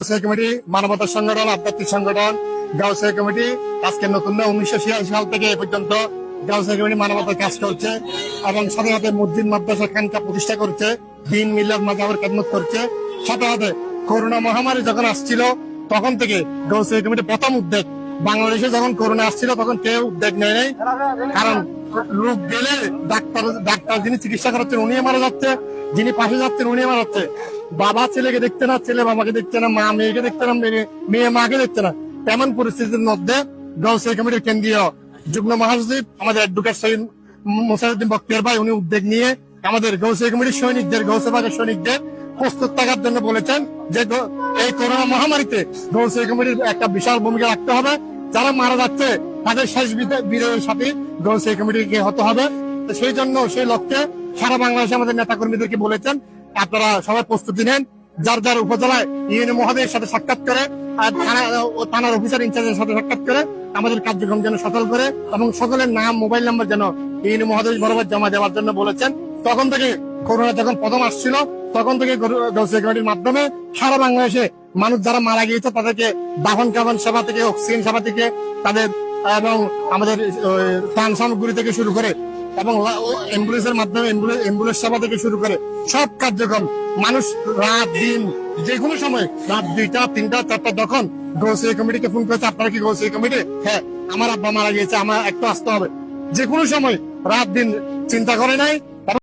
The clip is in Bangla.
কমিটি, মানবতা সংগঠন, আধ্যাত্মিক সংগঠন, গাউসিয়া কমিটি, আজকে নতুন উনিশশো ছিয়াশি সাল থেকে এ পর্যন্ত গাউসিয়া কমিটি মানবতার কাজ করছে এবং সাথে সাথে মসজিদ, মাদ্রাসা, খানকা প্রতিষ্ঠা করছে, দিন মিল্লাদ মাজাবের খেদমত করছে। সাথে সাথে করোনা মহামারী যখন আসছিল, তখন থেকে গাউসিয়া কমিটি প্রথম উদ্যোগ বাংলাদেশে যখন করোনা আসছিল, তখন কেউ উদ্যোগ নেয় নাই। কারণ লোক গেলে ডাক্তার ডাক্তার যিনি চিকিৎসা করাচ্ছেন উনি মারা যাচ্ছে। যিনি পাশে যাচ্ছেন উনি মারা যাচ্ছে। বাবা ছেলেকে দেখতে না, ছেলে বাবাকে দেখতে না, মা মেয়েকে দেখতে না, মেয়ে মাকে দেখতে না। তেমন পরিস্থিতির মধ্যে গাউসিয়া কমিটির কেন্দ্রীয় যুগ্ম মহাসচিব, আমাদের অ্যাডভোকেট সৈয়দ মোসাদুদ্দিন বক্তিয়ার ভাই, উনি উদ্যোগ নিয়ে আমাদের গৌসিয়া কমিটির সৈনিকদের গৌসেবাগের সৈনিকদের প্রস্তুত থাকার জন্য বলেছেন যে এই করোনা মহামারীতে গৌসিয়া কমিটির একটা বিশাল ভূমিকা রাখতে হবে। যারা মারা যাচ্ছে, তাদের শেষ বিদে- বিদায়ের সাথে গৌসিয়া কমিটিকে হতে হবে। সেই জন্য সেই লক্ষ্যে সারা বাংলাদেশে আমাদের নেতা কর্মীদেরকে বলেছেন, আপনারা সবাই প্রস্তুতি নেন। যার যার উপজেলায় ইউনি মহোদয়ের সাথে সাক্ষাৎ করে, আর থানা থানার অফিসার ইনচার্জের সাথে সাক্ষাৎ করে, আমাদের কার্যক্রম যেন সফল করে এবং সকলের নাম, মোবাইল নাম্বার যেন ইউনি মহাদেশ বরাবর জমা দেওয়ার জন্য বলেছেন। তখন থেকে করোনা যখন প্রথম আসছিল তখন থেকে গৌসিয়া কমিটির মাধ্যমে সারা বাংলাদেশে মানুষ যারা মারা গিয়েছে, তাদেরকে দাফন কাফন সেবা থেকে, অক্সিজেন সেবা থেকে তাদের, এবং আমাদের ত্রাণ সামগ্রী থেকে শুরু করে, এবং অ্যাম্বুলেন্সের মাধ্যমে অ্যাম্বুলেন্স সেবা থেকে শুরু করে সব কার্যক্রম মানুষ রাত, দিন যে কোনো সময় রাত দুইটা, তিনটা, চারটা যখন গৌসিয়া কমিটিকে ফোন করেছে, আপনারা কি গৌসিয়া কমিটি? হ্যাঁ আমার আব্বা মারা গিয়েছে, আমার একটু আসতে হবে। যে কোনো সময় রাত, দিন চিন্তা করে নাই